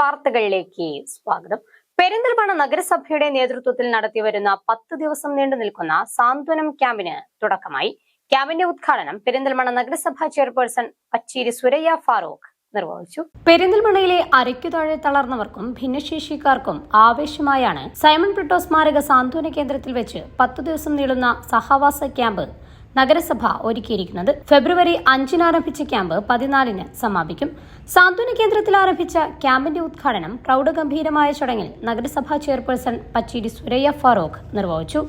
വാർത്തകളിലേക്ക് സ്വാഗതം. പെരിന്തൽമണ്ണ നഗരസഭയുടെ നേതൃത്വത്തിൽ നടത്തിവരുന്ന പത്ത് ദിവസം നീണ്ടു നിൽക്കുന്ന സാന്ത്വനം ക്യാമ്പിന് തുടക്കമായി. ക്യാമ്പിന്റെ ഉദ്ഘാടനം പെരിന്തൽമണ്ണ നഗരസഭാ ചെയർപേഴ്സൺ പച്ചേരി സുരയ്യ ഫാറൂഖ് നിർവഹിച്ചു. പെരിന്തൽമണ്ണയിലെ അരയ്ക്കുതാഴെ തളർന്നവർക്കും ഭിന്നശേഷിക്കാർക്കും ആവേശമായാണ് സൈമൺ ബ്രിട്ടോ സ്മാരക സാന്ത്വന കേന്ദ്രത്തിൽ വെച്ച് പത്തു ദിവസം നീളുന്ന സഹവാസ ക്യാമ്പ് നഗരസഭ ഒരുക്കിയിരിക്കുന്നത്. ഫെബ്രുവരി അഞ്ചിന് ആരംഭിച്ച ക്യാമ്പ് പതിനാലിന് സമാപിക്കും. സാന്ത്വന കേന്ദ്രത്തിൽ ആരംഭിച്ച ക്യാമ്പിന്റെ ഉദ്ഘാടനം പ്രൗഢഗംഭീരമായ ചടങ്ങിൽ നഗരസഭാ ചെയർപേഴ്സൺ പച്ചിരി സുരയ്യ ഫാറൂഖ് നിർവഹിച്ചു.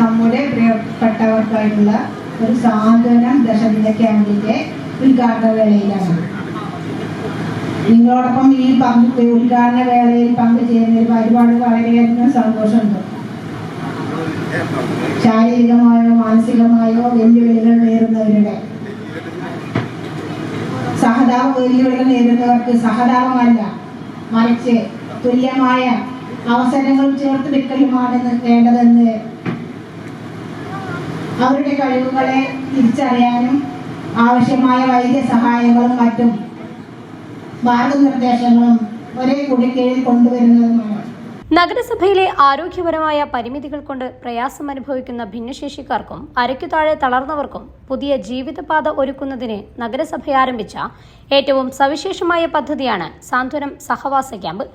നമ്മുടെ പ്രിയപ്പെട്ടവർക്കായിട്ടുള്ള ഒരു സാന്ത്വനം ദശദിന ക്യാമ്പിന്റെ ഉദ്ഘാടന വേളയിലാണ്. നിങ്ങളോടൊപ്പം ഈ പങ്ക് ഉദ്ഘാടന വേളയിൽ പങ്കുചേരുന്നതിൽ ഒരുപാട് വളരെയധികം സന്തോഷമുണ്ട്. ശാരീരികമായോ മാനസികമായോ വെല്ലുവിളികൾ നേരിടുന്നവരുടെ സഹതാപ വെല്ലുവിളികൾ നേരിടുന്നവർക്ക് സഹതാപമല്ല. മറിച്ച് തുല്യമായ അവസരങ്ങൾ ചേർത്ത് വെക്കലുമാണെന്ന് വേണ്ടതെന്ന് അവരുടെ കഴിവുകളെ തിരിച്ചറിയാനും ആവശ്യമായ വൈദ്യസഹായങ്ങളും മറ്റും മാർഗനിർദ്ദേശങ്ങളും ഒരേ കൂടി കീഴിൽ കൊണ്ടുവരുന്നതുമാണ്. നഗരസഭയിലെ ആരോഗ്യപരമായ പരിമിതികൾ കൊണ്ട് പ്രയാസം അനുഭവിക്കുന്ന ഭിന്നശേഷിക്കാർക്കും അരയ്ക്കു താഴെ തളർന്നവർക്കും പുതിയ ജീവിതപാത ഒരുക്കുന്നതിന് നഗരസഭ ആരംഭിച്ച ഏറ്റവും സവിശേഷമായ പദ്ധതിയാണ് സാന്ത്വനം സഹവാസ ക്യാമ്പ്.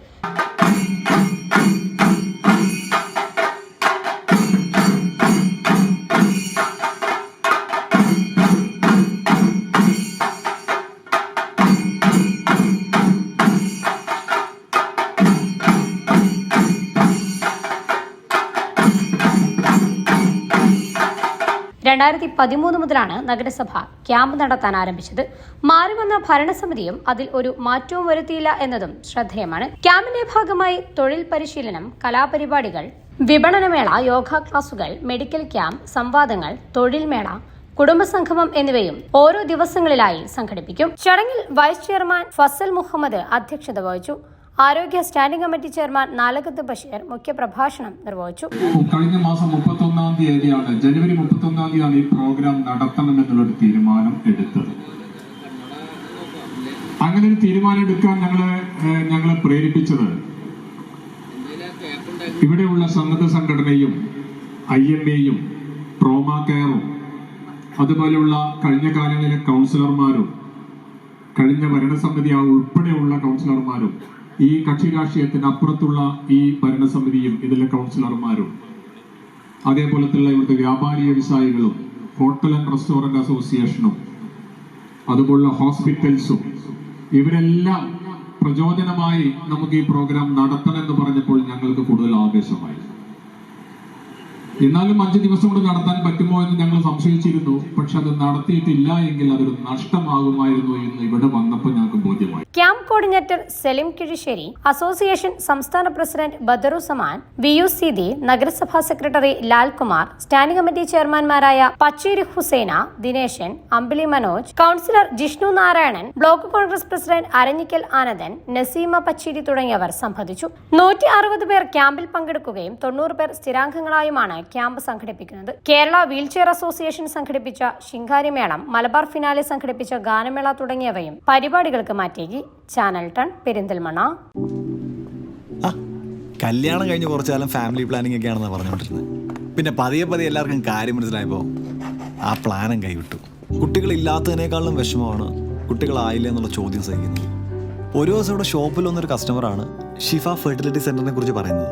രണ്ടായിരത്തി പതിമൂന്ന് മുതലാണ് നഗരസഭ ക്യാമ്പ് നടത്താൻ ആരംഭിച്ചത്. മാറി വന്ന ഭരണസമിതിയും അതിൽ ഒരു മാറ്റവും വരുത്തിയില്ല എന്നതും ശ്രദ്ധേയമാണ്. ക്യാമ്പിന്റെ ഭാഗമായി തൊഴിൽ പരിശീലനം കലാപരിപാടികൾ വിപണനമേള യോഗ ക്ലാസുകൾ മെഡിക്കൽ ക്യാമ്പ് സംവാദങ്ങൾ തൊഴിൽ മേള കുടുംബസംഗമം എന്നിവയും ഓരോ ദിവസങ്ങളിലായി സംഘടിപ്പിക്കും. ചടങ്ങിൽ വൈസ് ചെയർമാൻ ഫസൽ മുഹമ്മദ് അധ്യക്ഷത വഹിച്ചു. ആരോഗ്യ standing committee chairman Nalakath Basheer മുഖ്യപ്രഭാഷണം നിർവഹിച്ചു. കഴിഞ്ഞ മാസം മുപ്പത്തൊന്നാം തീയതിയാണ് ജനുവരി മുപ്പത്തൊന്നാം തീയതിയാണ് ഈ പ്രോഗ്രാം നടത്തണം എന്നുള്ളൊരു തീരുമാനം എടുത്തത്. അങ്ങനെ ഒരു തീരുമാനം എടുക്കാൻ ഞങ്ങളെ ഞങ്ങളെ പ്രേരിപ്പിച്ചത് ഇവിടെയുള്ള സന്നദ്ധ സംഘടനയും ഐ എം എയും ട്രോമ കെയറും അതുപോലെയുള്ള കഴിഞ്ഞ കാലങ്ങളിലെ കൗൺസിലർമാരും കഴിഞ്ഞ ഭരണസമിതി ഉൾപ്പെടെയുള്ള കൗൺസിലർമാരും ഈ കക്ഷി രാഷ്ട്രീയത്തിന് അപ്പുറത്തുള്ള ഈ ഭരണസമിതിയും ഇതിലെ കൗൺസിലർമാരും തന്നെ ഇവിടുത്തെ വ്യാപാരി വ്യവസായികളും ഹോട്ടൽ ആൻഡ് റെസ്റ്റോറന്റ് അസോസിയേഷനും അതുപോലുള്ള ഹോസ്പിറ്റൽസും ഇവരെല്ലാം പ്രചോദനമായി നമുക്ക് ഈ പ്രോഗ്രാം നടത്തണമെന്ന് പറഞ്ഞപ്പോൾ ഞങ്ങൾക്ക് കൂടുതൽ ആവേശമായി. എന്നാലും അഞ്ച് ദിവസം കൊണ്ട് നടത്താൻ പറ്റുമോ എന്ന് ഞങ്ങൾ സംശയിച്ചിരുന്നു. പക്ഷെ അത് നടത്തിയിട്ടില്ല എങ്കിൽ അതൊരു നഷ്ടമാകുമായിരുന്നു എന്ന് ഇവിടെ വന്നപ്പോൾ ഞങ്ങൾക്ക് ബോധ്യമായി. Camp coordinator Selim Kizhissery association സംസ്ഥാന president Badaru Saman V U Sidi നഗരസഭാ secretary Lalkumar standing committee ചെയർമാൻമാരായ Pacheri Husaina Dineshan Ambili Manoj councillor Jishnu Narayanan block Congress president Aranjikkal Anandan Naseema Pacheri തുടങ്ങിയവർ സംബന്ധിച്ചു. നൂറ്റി അറുപത് പേർ ക്യാമ്പിൽ പങ്കെടുക്കുകയും തൊണ്ണൂറ് പേർ സ്ഥിരാംഗങ്ങളായുമാണ് ക്യാമ്പ് സംഘടിപ്പിക്കുന്നത്. കേരള വീൽചെയർ അസോസിയേഷൻ സംഘടിപ്പിച്ച ശിങ്കാരിമേളം മലബാർ ഫിനാലെ സംഘടിപ്പിച്ച ഗാനമേള തുടങ്ങിയവയും പരിപാടികൾക്ക് മാറ്റേകി ചാനൽ ടൺ പെരിന്തൽമണ്ണ. കല്യാണം കഴിഞ്ഞ് കുറച്ചു കാലം ഫാമിലി പ്ലാനിംഗ് ഒക്കെയാണെന്ന് പറഞ്ഞുകൊണ്ടിരുന്നത്. പിന്നെ പതിയെ പതിയെ എല്ലാവർക്കും കാര്യം മനസ്സിലായപ്പോൾ ആ പ്ലാനും കൈവിട്ടു. കുട്ടികളില്ലാത്തതിനേക്കാളും വിഷമമാണ് കുട്ടികളായില്ല എന്നുള്ള ചോദ്യം സഹിക്കുന്നത്. ഒരു ദിവസം ഇവിടെ ഷോപ്പിൽ വന്നൊരു കസ്റ്റമറാണ് ഷിഫ ഫെർട്ടിലിറ്റി സെന്ററിനെ കുറിച്ച് പറയുന്നത്.